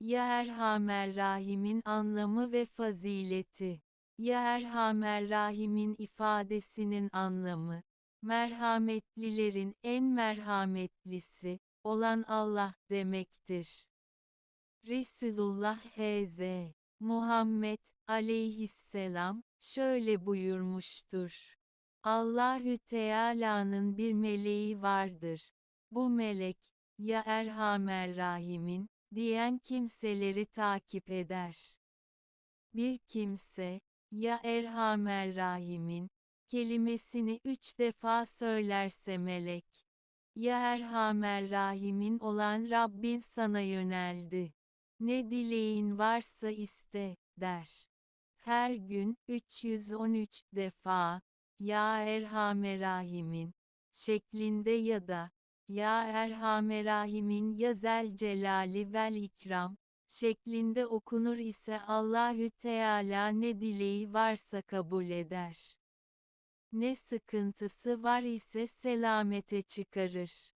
Ya Erhamer Rahim'in anlamı ve fazileti. Ya Erhamer Rahim'in ifadesinin anlamı. Merhametlilerin en merhametlisi olan Allah demektir. Resulullah Hz. Muhammed aleyhisselam şöyle buyurmuştur. Allahü Teala'nın bir meleği vardır. Bu melek, ya Erhamer Rahim'in, diyen kimseleri takip eder. Bir kimse, ya Erhamer Rahim'in, kelimesini üç defa söylerse melek, ya Erhamer Rahim'in olan Rabbin sana yöneldi. Ne dileğin varsa iste, der. Her gün, 313 defa, Ya Erhamer Rahim'in, şeklinde ya da, Ya Erhamer Rahim'in Yazel Celali vel İkram, şeklinde okunur ise Allahü Teala ne dileği varsa kabul eder. Ne sıkıntısı var ise selamete çıkarır.